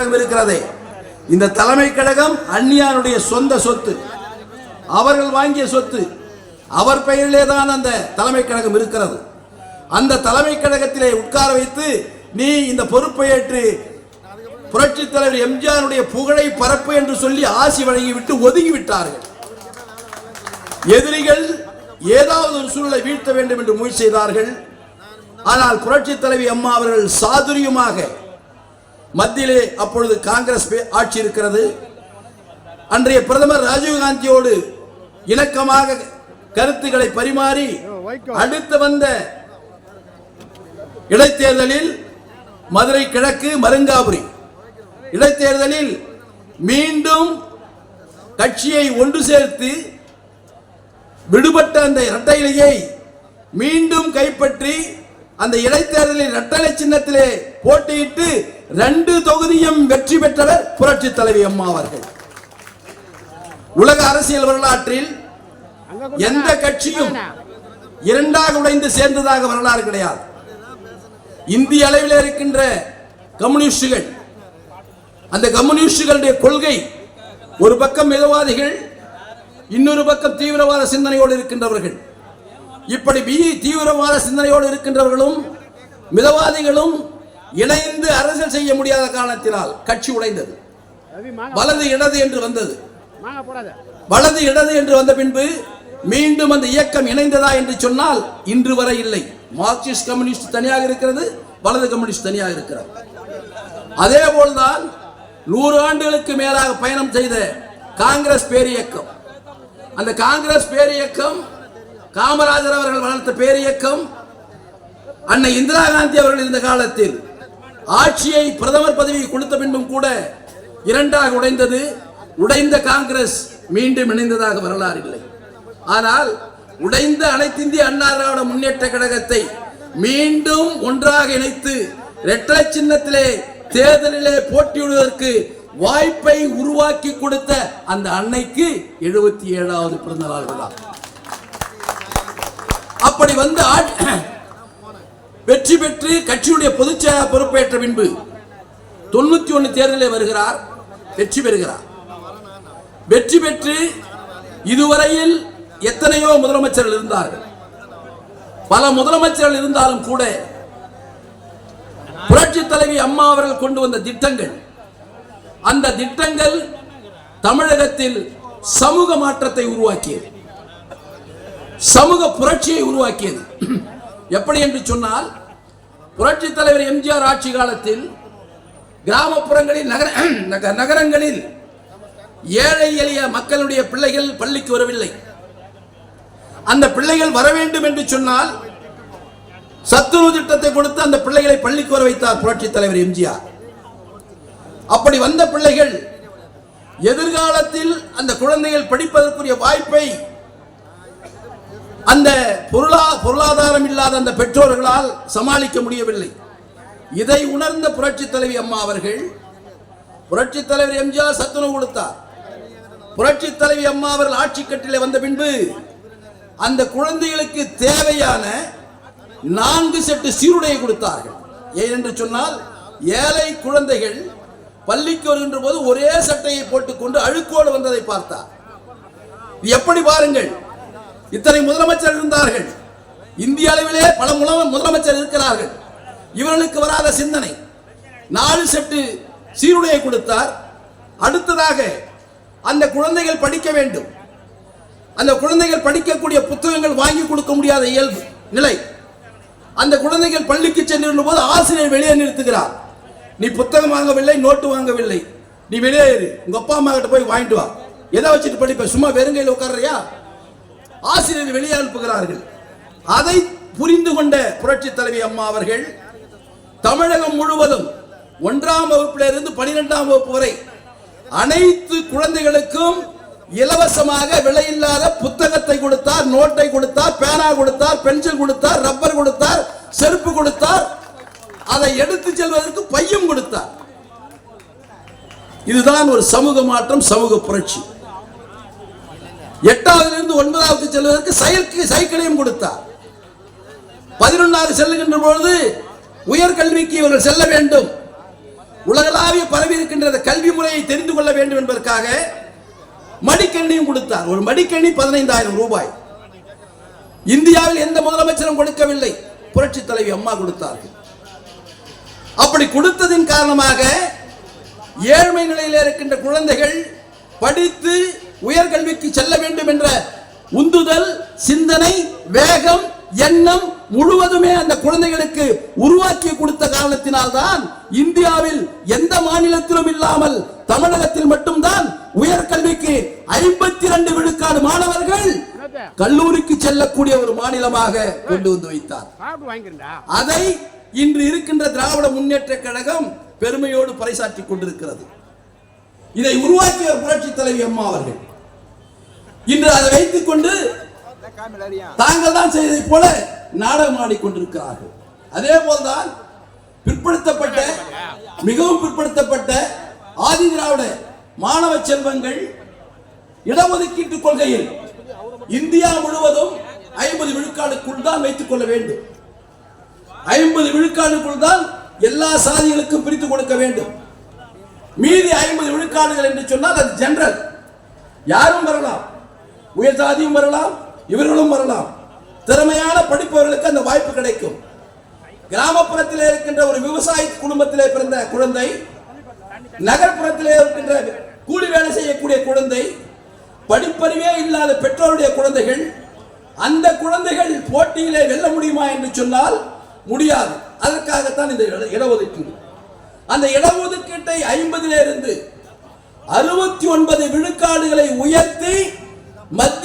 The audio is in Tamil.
கழகம் இருக்கிறதே. இந்த தலைமை கழகம் அந்நியாருடைய சொந்த சொத்து. அவர்கள் வாங்கிய சொத்து. அவர் பெயரிலே தான் அந்த தலைமை கழகம் இருக்கிறது. அந்த தலைமை கழகத்திலே உட்கார வைத்து நீ இந்த பொறுப்பை ஏற்று புரட்சி தலைவர் எம்ஜிஆருடைய புகழை பரப்பு என்று சொல்லி ஆசி வழங்கிவிட்டு ஒதுங்கி விட்டார்கள் எதிரிகள் ஏதாவது ஒரு சூழலை வீழ்த்த வேண்டும் என்று முயற்சி செய்தார்கள். ஆனால் புரட்சி தலைவி அம்மா அவர்கள் சாதுரியமாக மத்தியிலே அப்பொழுது காங்கிரஸ் ஆட்சி இருக்கிறது. அன்றைய பிரதமர் ராஜீவ்காந்தியோடு இணக்கமாக கருத்துக்களை பரிமாறி அடுத்து வந்த இடைத்தேர்தலில் மதுரை கிழக்கு மருங்காபுரி. இடைத்தேர்தலில் மீண்டும் கட்சியை ஒன்று சேர்த்து விடுபட்ட அந்த இரட்டையிலையை மீண்டும் கைப்பற்றி அந்த இடைத்தேர்தலில் இரட்டலை சின்னத்திலே போட்டியிட்டு ரெண்டு தொகுதியும் வெற்றி பெற்றவர் புரட்சி தலைவி அம்மா அவர்கள். உலக அரசியல் வரலாற்றில் எந்த கட்சியும் இரண்டாக உடைந்து சேர்ந்ததாக வரலாறு கிடையாது. இந்திய அளவில் இருக்கின்ற கம்யூனிஸ்டுகள் அந்த கம்யூனிஸ்டுகளுடைய கொள்கை ஒரு பக்கம் மிதவாதிகள் இன்னொரு பக்கம் தீவிரவாத சிந்தனையோடு இருக்கின்றவர்கள். இப்படி பி தீவிரவாத சிந்தனையோடு இருக்கின்றவர்களும் மிதவாதிகளும் இணைந்து அரசியல் செய்ய முடியாத காரணத்தினால் கட்சி உடைந்தது. வலது இடது என்று வந்தது. வலது இடது என்று வந்த பின்பு மீண்டும் அந்த இயக்கம் இணைந்ததா என்று சொன்னால் இன்று வரை இல்லை. மார்க்சிஸ்ட் கம்யூனிஸ்ட் தனியாக இருக்கிறது வலது கம்யூனிஸ்ட் தனியாக இருக்கிறது அதே போல்தான் நூறு ஆண்டுகளுக்கு மேலாக பயணம் செய்த காங்கிரஸ் பேரியக்கம். அந்த காங்கிரஸ் பேரியக்கம் காமராஜர் அவர்கள் வளர்த்த பேரியக்கம் அன்னை இந்திரா காந்தி அவர்கள் இருந்த காலத்தில் ஆட்சியை பிரதமர் பதவியை கொடுத்த பின்பும் கூட இரண்டாக உடைந்தது உடைந்த காங்கிரஸ் மீண்டும் இணைந்ததாக வரலாறு இல்லை. ஆனால் உடைந்த அனைத்து இந்திய அண்ணா திராவிட முன்னேற்ற கழகத்தை மீண்டும் ஒன்றாக இணைத்து இரட்டை சின்னத்திலே தேர்தலிலே போட்டியிடுவதற்கு வாய்ப்பை உருவாக்கி கொடுத்த அந்த அன்னைக்கு எழுபத்தி ஏழாவது பிறந்த நாள் விழா. அப்படி வந்து வெற்றி பெற்று கட்சியுடைய பொதுச் செயலாளர் பொறுப்பேற்ற பின்பு தொண்ணூத்தி ஒன்னு தேர்தலில் வருகிறார் வெற்றி பெறுகிறார். வெற்றி பெற்று இதுவரையில் எத்தனையோ முதலமைச்சர்கள் இருந்தார்கள். பல முதலமைச்சர்கள் இருந்தாலும் கூட புரட்சி தலைவி அம்மா அவர்கள் கொண்டு வந்த திட்டங்கள் அந்த திட்டங்கள் தமிழகத்தில் சமூக மாற்றத்தை உருவாக்கியது. சமூக புரட்சியை உருவாக்கியது. எப்படி என்று சொன்னால் புரட்சி தலைவர் எம்ஜிஆர் ஆட்சி காலத்தில் கிராமப்புறங்களில் நகர நகரங்களில் ஏழை எளிய மக்களுடைய பிள்ளைகள் பள்ளிக்கு வரவில்லை. அந்த பிள்ளைகள் வர வேண்டும் என்று சொன்னால் சத்துணவு திட்டத்தை கொடுத்து அந்த பிள்ளைகளை பள்ளிக்கு வர வைத்தார் புரட்சி தலைவர் எம்ஜிஆர். அப்படி வந்த பிள்ளைகள் எதிர்காலத்தில் அந்த குழந்தைகள் படிப்பதற்குரிய வாய்ப்பை அந்த பொருளா பொருளாதாரம் இல்லாத அந்த பெற்றோர்களால் சமாளிக்க முடியவில்லை. இதை உணர்ந்த புரட்சி தலைவி அம்மா அவர்கள் புரட்சி தலைவர் எம்ஜிஆர் சத்துணவு கொடுத்தார். புரட்சி தலைவி அம்மா அவர்கள் ஆட்சி கட்டிலே வந்த பின்பு அந்த குழந்தைகளுக்கு தேவையான நான்கு செட்டு சீருடையை கொடுத்தார்கள். ஏனென்று சொன்னால் ஏழை குழந்தைகள் பள்ளிக்கு வருகின்ற போது ஒரே சட்டையை போட்டுக்கொண்டு அழுக்கோடு வந்ததை பார்த்தார். எப்படி பாருங்கள் இத்தனை முதலமைச்சர் இருந்தார்கள். இந்திய அளவிலே பல முதலமைச்சர் இருக்கிறார்கள். இவர்களுக்கு வராத சிந்தனை. நாலு செட்டு சீருடையை கொடுத்தார். அடுத்ததாக அந்த குழந்தைகள் படிக்க வேண்டும். அந்த குழந்தைகள் படிக்கக்கூடிய புத்தகங்கள் வாங்கி கொடுக்க முடியாத இயல்பு நிலை. அந்த குழந்தைகள் பள்ளிக்கு சென்றிருந்த போது ஆசிரியர் வெளியே நிறுத்துகிறார். நீ புத்தகம் வாங்கவில்லை நோட்டு வாங்கவில்லை. நீ வெளியே இரு. உங்க அப்பா அம்மா கிட்ட போய் வாங்கிட்டு வா. எதை வச்சுட்டு படிப்ப? சும்மா வெறுங்கையில் உட்கார்றியா? ஆசிரியர் வெளியே அனுப்புகிறார்கள் அதை புரிந்து கொண்ட புரட்சி தலைவி அம்மா அவர்கள் தமிழகம் முழுவதும் ஒன்றாம் வகுப்பிலிருந்து பனிரெண்டாம் வகுப்பு வரை அனைத்து குழந்தைகளுக்கும் இலவசமாக விலையில்லாத புத்தகத்தை கொடுத்தார் நோட்டை கொடுத்தார் பேனா கொடுத்தார் பென்சில் கொடுத்தார் ரப்பர் கொடுத்தார் செருப்பு கொடுத்தார் அதை எடுத்து செல்வதற்கு பையும் கொடுத்தார். இதுதான் ஒரு சமூக மாற்றம் சமூக புரட்சி. எட்டாவதுல இருந்து ஒன்பதாவது செல்வதற்கு செயற்கை சைக்கிளையும் கொடுத்தார். பதினொன்றாவது செல்லுகின்ற பொழுது உயர்கல்விக்கு இவர்கள் செல்ல வேண்டும். உலகளாவிய பரவி இருக்கின்ற கல்வி முறையை தெரிந்து கொள்ள வேண்டும் என்பதற்காக மடிக்கணியும் கொடுத்தார். ஒரு மடிக்கணி பதினைந்தாயிரம் ரூபாய். இந்தியாவில் எந்த முதலமைச்சரும் கொடுக்கவில்லை. புரட்சி தலைவி அம்மா கொடுத்தார்கள். அப்படி கொடுத்ததின் காரணமாக ஏழ்மை நிலையில் இருக்கின்ற குழந்தைகள் படித்து உயர்கல்விக்கு செல்ல வேண்டும் என்ற உந்துதல் சிந்தனை வேகம் எண்ணம் முழுவதுமே அந்த குழந்தைகளுக்கு உருவாக்கி கொடுத்த காரணத்தினால்தான் இந்தியாவில் எந்த மாநிலத்திலும் இல்லாமல் தமிழகத்தில் மட்டும்தான் உயர்கல்விக்கு ஐம்பத்தி ரெண்டு விழுக்காடு மாணவர்கள் கல்லூரிக்கு செல்லக்கூடிய ஒரு மாநிலமாக கொண்டு வந்து வைத்தார். அதை இன்று இருக்கின்ற திராவிட முன்னேற்ற கழகம் பெருமையோடு பறைசாற்றிக் கொண்டிருக்கிறது. இதை உருவாக்கிய புரட்சி தலைவி அம்மா அவர்கள். இன்று அதை வைத்துக் கொண்டு தாங்கள் தான் செய்ததை போல நாடகம் ஆடிக்கொண்டிருக்கிறார்கள். அதே போல்தான் பிற்படுத்தப்பட்ட மிகவும் பிற்படுத்தப்பட்ட ஆதி திராவிட மாணவ செல்வங்கள் இடஒதுக்கீட்டு கொள்கையில் இந்தியா முழுவதும் ஐம்பது விழுக்காடுக்குள் தான் வைத்துக் கொள்ள வேண்டும். ஐம்பது விழுக்காடுக்குள் தான் எல்லா சாதிகளுக்கும் பிரித்து கொடுக்க வேண்டும். மீதி ஐம்பது விழுக்காடுகள் என்று சொன்னால் அது ஜெனரல் யாரும் வரலாம். உயர் சாதியும் வரலாம் இவர்களும் வரலாம். திறமையான படிப்பவர்களுக்கு அந்த வாய்ப்பு கிடைக்கும். கிராமப்புறத்திலே இருக்கின்ற ஒரு விவசாய குடும்பத்திலே பிறந்த குழந்தை நகர்ப்புறத்திலே இருக்கின்ற கூலி வேலை செய்யக்கூடிய குழந்தை படிப்பறிவே இல்லாத பெற்றோருடைய குழந்தைகள் அந்த குழந்தைகள் போட்டியிலே வெல்ல முடியுமா என்று சொன்னால் முடியாது. அதற்காகத்தான் இந்த இட- இடஒதுக்கீடு. அந்த இடஒதுக்கீட்டை ஐம்பதிலே இருந்து அறுபத்தி ஒன்பது விழுக்காடுகளை உயர்த்தி Man